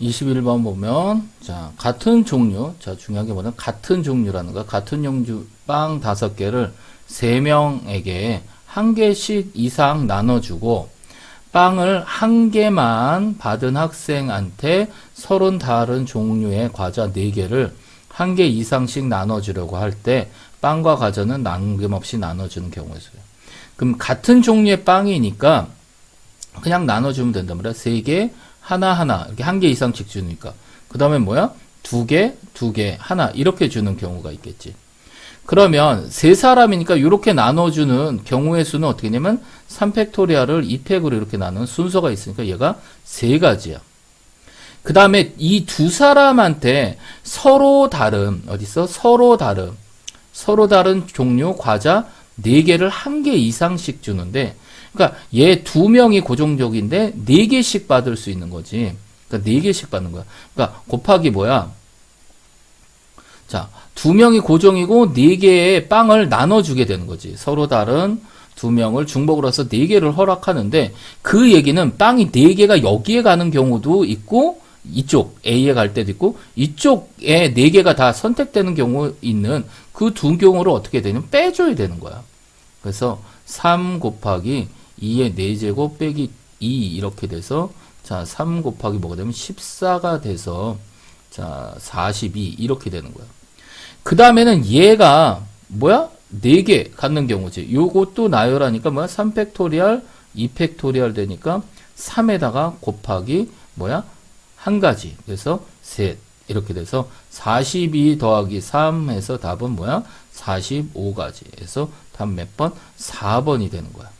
21번 보면 자 같은 종류 자 중요한 게 뭐냐면 같은 종류라는 거 같은 종류 빵 다섯 개를 세 명에게 한 개씩 이상 나눠주고 빵을 한 개만 받은 학생한테 서른 다른 종류의 과자 네 개를 한 개 이상씩 나눠주려고 할 때 빵과 과자는 남김없이 나눠주는 경우였어요. 그럼 같은 종류의 빵이니까 그냥 나눠주면 된단 말이야. 세 개, 하나, 하나. 이렇게 한 개 이상씩 주니까. 그 다음에 뭐야? 두 개, 두 개, 하나. 이렇게 주는 경우가 있겠지. 그러면 세 사람이니까 이렇게 나눠주는 경우의 수는 어떻게 되냐면 3팩토리아를 2팩으로 이렇게 나누는 순서가 있으니까 얘가 세 가지야. 그 다음에 이 두 사람한테 서로 다른, 어딨어? 서로 다른, 서로 다른 종류 과자 네 개를 한 개 이상씩 주는데, 그러니까 얘 두 명이 고정적인데 네 개씩 받을 수 있는 거지. 그러니까 네 개씩 받는 거야. 그러니까 곱하기 뭐야? 자, 두 명이 고정이고 네 개의 빵을 나눠 주게 되는 거지. 서로 다른 두 명을 중복으로 해서 네 개를 허락하는데 그 얘기는 빵이 네 개가 여기에 가는 경우도 있고 이쪽 A에 갈 때도 있고 이쪽에 네 개가 다 선택되는 경우 있는 그 두 경우를 어떻게 되냐면 빼줘야 되는 거야. 그래서 3 곱하기 2의 4제곱 빼기 2 이렇게 돼서 자, 3 곱하기 뭐가 되면 14가 돼서 자, 42 이렇게 되는 거야. 그 다음에는 얘가 뭐야? 4개 갖는 경우지. 요것도 나열하니까 뭐야? 3팩토리얼, 2팩토리얼 되니까 3에다가 곱하기 뭐야? 한 가지. 그래서 셋. 이렇게 돼서 42 더하기 3 해서 답은 뭐야? 45가지. 해서 답 몇 번? 4번이 되는 거야.